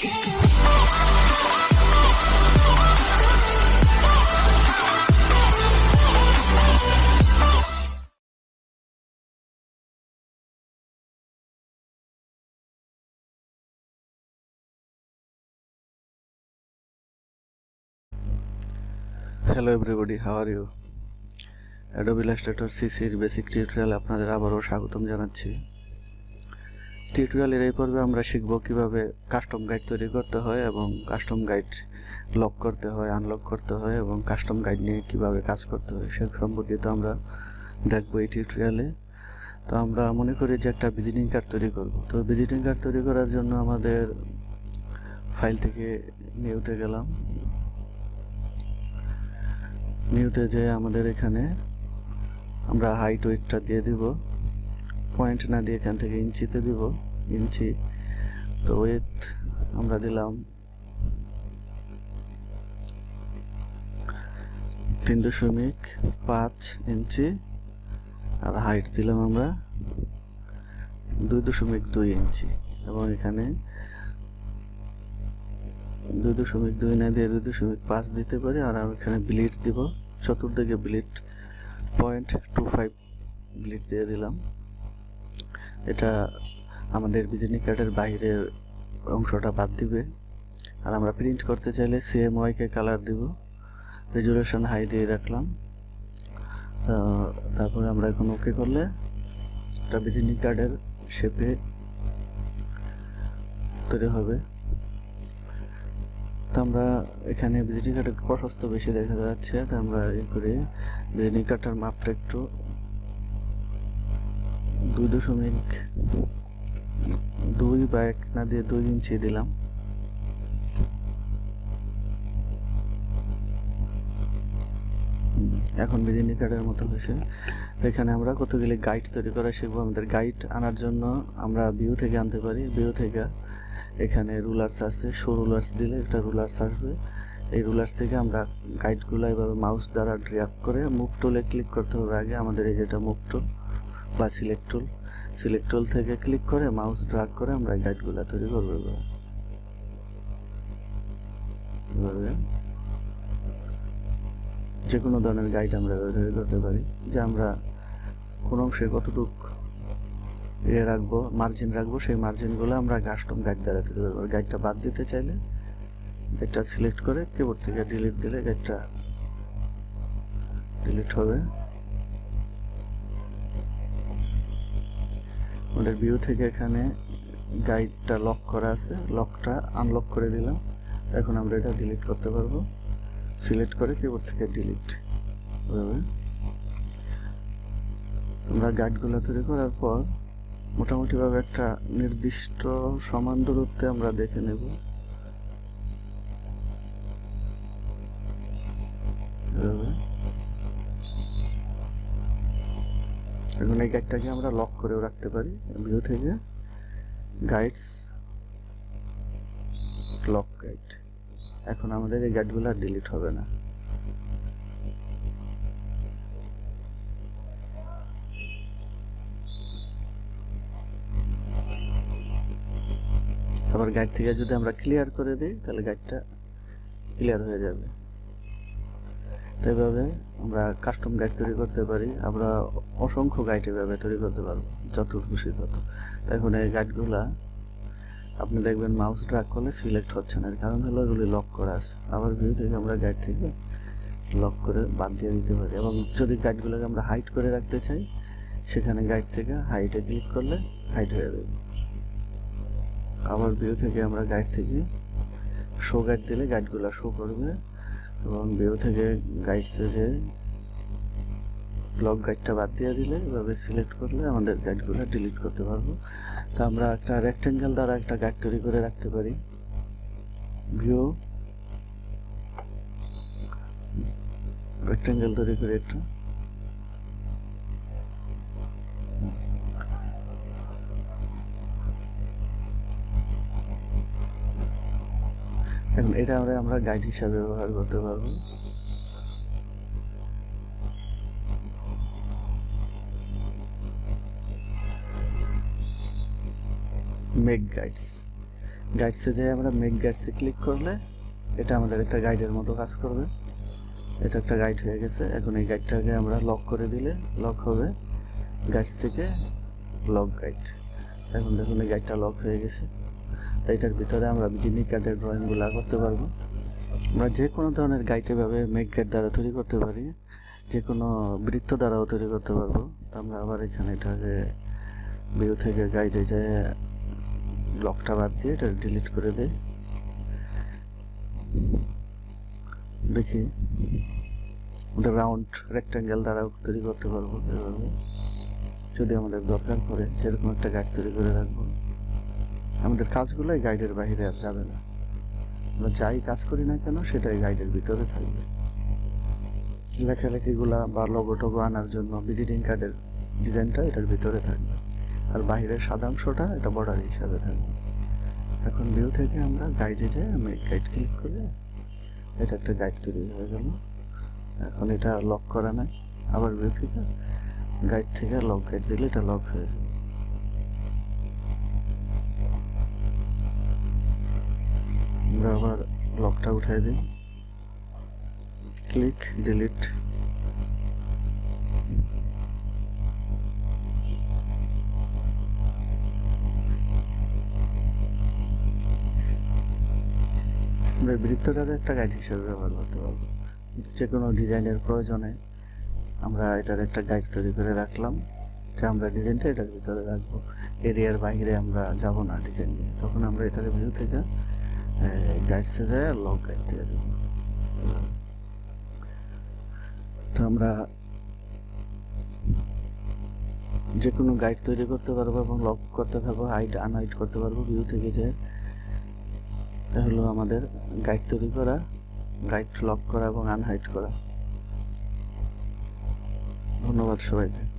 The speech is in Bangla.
Hello everybody how are you Adobe Illustrator সিসির বেসিক টিউটোরিয়ালে আপনাদের আবারও স্বাগতম জানাচ্ছি। টিউটোরিয়ালের এই পর্বে আমরা শিখব কীভাবে কাস্টম গাইড তৈরি করতে হয় এবং কাস্টম গাইড লক করতে হয় আনলক করতে হয় এবং কাস্টম গাইড নিয়ে কীভাবে কাজ করতে হয় সে সম্পর্কিত আমরা দেখব এই টিউটোরিয়ালে। তো আমরা মনে করি যে একটা ভিজিটিং কার্ড তৈরি করব। তো ভিজিটিং কার্ড তৈরি করার জন্য আমাদের ফাইল থেকে নিউতে গেলাম। নিউতে যে আমাদের এখানে আমরা হাইট ওয়েটটা দিয়ে দিব। পয়েন্ট না দিয়ে এখান থেকে ইঞ্চিতে দিব, ইঞ্চি। তো ওয়েট আমরা দিলাম তিন দশমিক পাঁচ ইঞ্চি, আর হাইট দিলাম আমরা দুই দশমিক দুই ইঞ্চি। এবং এখানে দুই দশমিক দুই না দিয়ে দুই দশমিক পাঁচ দিতে পারি, আর আমি এখানে ব্লিড দিব। চতুর্দিকে bleed point two five bleed দিয়ে দিলাম। এটা আমাদের বিজনি কার্ডের বাইরের অংশটা বাদ দিবে। আর আমরা প্রিন্ট করতে চাইলে সেম ওয়াইকে কালার দিব। রেজুলেশন হাই দিয়ে রাখলাম। তারপরে আমরা এখন ওকে করলে এটা বিজনি কার্ডের শেপে তৈরি হবে। তো আমরা এখানে ভিজিটিং কার্ডের প্রশস্ত বেশি দেখা যাচ্ছে। তো আমরা এই করে ভিজিটিং কার্ডটার মাপটা একটু দুই দশমিক দুই বা এক না দিয়ে দুই ইঞ্চি দিলাম। এখন ভিজিটিং কার্ডের মতো হয়েছে। তো এখানে আমরা কতগুলি গাইড তৈরি করা শিখব? আমাদের গাইড আনার জন্য আমরা ভিউ থেকে আনতে পারি। ভিউ থেকে এখানে রুলার্স আছে। শো রুলার্স দিলে একটা রুলার্স আসবে। এই রুলার্স থেকে আমরা গাইডগুলো এভাবে মাউস দ্বারা ড্র্যাগ করে মুভ টুলে ক্লিক করতে হবে আগে। আমাদের এই যেটা মুভ টুল বা সিলেক্ট টুল সিলেক্ট টুল থেকে ক্লিক করে মাউস ড্রাগ করে আমরা গাইডগুলো তৈরি করব যে কোনো ধরনের গাইড আমরা তৈরি করতে পারি, যে আমরা কোন অংশে কতটুকু ইয়ে রাখব মার্জিন রাখব, সেই মার্জিনগুলো আমরা কাস্টম গাইড দ্বারা তৈরি করব। গাইডটা বাদ দিতে চাইলে গাইডটা সিলেক্ট করে কিবোর্ড থেকে ডিলিট দিলে গাইডটা ডিলিট হবে। আমাদের ভিউ থেকে এখানে গাইডটা লক করা আছে। লকটা আনলক করে দিলাম। এখন আমরা এটা ডিলিট করতে পারব। সিলেক্ট করে কিবোর্ড থেকে ডিলিট আমরা গাইডগুলো তৈরি করার পর মোটামুটিভাবে একটা নির্দিষ্ট সমান দূরত্বে আমরা দেখে নেব। এখন এই গাইডটাকে আমরা লক করেও রাখতে পারি ভিউ থেকে। Guides, lock guide. এখন আমাদের এই গাইডগুলো আর ডিলিট হবে না। আবার গাইড থেকে যদি আমরা ক্লিয়ার করে দিই, তাহলে গাইডটা ক্লিয়ার হয়ে যাবে। তো এইভাবে আমরা কাস্টম গাইড তৈরি করতে পারি, আমরা অসংখ্য গাইড এভাবে তৈরি করতে পারব যত খুশি তত। এখন এই গাইডগুলা আপনি দেখবেন মাউস ড্রাগ করলে সিলেক্ট হচ্ছে না কারণ হলো এগুলি লক করা আছে। আবার ভিউ থেকে আমরা গাইড থেকে লক করে বাদ দিয়ে দিতে পারি। এবং যদি গাইডগুলোকে আমরা হাইট করে রাখতে চাই, সেখানে গাইড থেকে হাইটে ক্লিক করলে হাইট হয়ে যাবে। আবার ভিউ থেকে আমরা গাইড থেকে শো গাইড দিলে গাইডগুলো শো করবে। এবং ভিউ থেকে গাইড যে ব্লক গাইডটা বাদ দিয়ে দিলে, এভাবে সিলেক্ট করলে আমাদের গাইডগুলো ডিলিট করতে পারব। তা আমরা একটা রেক্ট্যাঙ্গেল দ্বারা একটা গাইড তৈরি করে রাখতে পারি। ভিউ রেক্টেঙ্গেল তৈরি করে একটা। এখন এটা আমরা আমরা গাইড হিসাবে ব্যবহার করতে পারব। মেক গাইডস গাইডসে যাই আমরা মেক গাইডসে ক্লিক করলে এটা আমাদের একটা গাইডের মতো কাজ করবে। এটা একটা গাইড হয়ে গেছে। এখন এই গাইডটাকে আমরা লক করে দিলে লক হবে। গাইডস থেকে লক গাইড এখন দেখুন এই গাইডটা লক হয়ে গেছে। এইটার ভিতরে আমরা বিজিনি কার্ডের ড্রয়িংগুলো করতে পারব। আমরা যে কোনো ধরনের গাইড এভাবে মেক গাইড দ্বারা তৈরি করতে পারি, যে কোনো বৃত্ত দ্বারাও তৈরি করতে পারব। তো আমরা আবার এখানে এটাকে ভিউ থেকে গাইডে যে লকটা বাদ দিয়ে এটা ডিলিট করে দিই। দেখি, আমাদের রাউন্ড রেক্ট্যাঙ্গেল দ্বারাও তৈরি করতে পারব যদি আমাদের দরকার পড়ে, যেরকম একটা গাইড তৈরি করে রাখব। আমাদের কাজগুলোই গাইডের বাইরে আর যাবে না। আমরা যাই কাজ করি না কেন, সেটাই গাইডের ভিতরে থাকবে। লেখালেখিগুলা বা লোগো টোগো আনার জন্য ভিজিটিং কার্ডের ডিজাইনটা এটার ভিতরে থাকবে। আর বাইরের সাদাংশটা এটা বর্ডার হিসাবে থাকবে। এখন ভিউ থেকে আমরা গাইডে যাই, আমি গাইড ক্লিক করে এটা একটা গাইড তৈরি হয়ে গেল। এখন এটা লক করা নাই। আবার ভিউ থেকে গাইড থেকে লক গাইড দিলে এটা লক হয়ে যাবে। আমরা আবার লকটা উঠাই দিই। ক্লিক ডিলিট আমরা বৃত্তটাকে একটা গাইড হিসেবে ব্যবহার করতে পারব। যে কোনো ডিজাইনের প্রয়োজনে আমরা এটার একটা গাইড তৈরি করে রাখলাম। যে আমরা ডিজাইনটা এটার ভিতরে রাখব। এরিয়ার বাইরে আমরা যাব না ডিজাইন নিয়ে তখন আমরা এটার ভিউ থেকে গাইডসে যায় লক গাইড দিয়ে দেবো। তো আমরা যে কোনো গাইড তৈরি করতে পারব এবং লক করতে পারব, হাইট, আনহাইট করতে পারব, ভিউ থেকে যে হলো আমাদের গাইড তৈরি করা, গাইড লক করা এবং আনহাইট করা। ধন্যবাদ সবাইকে।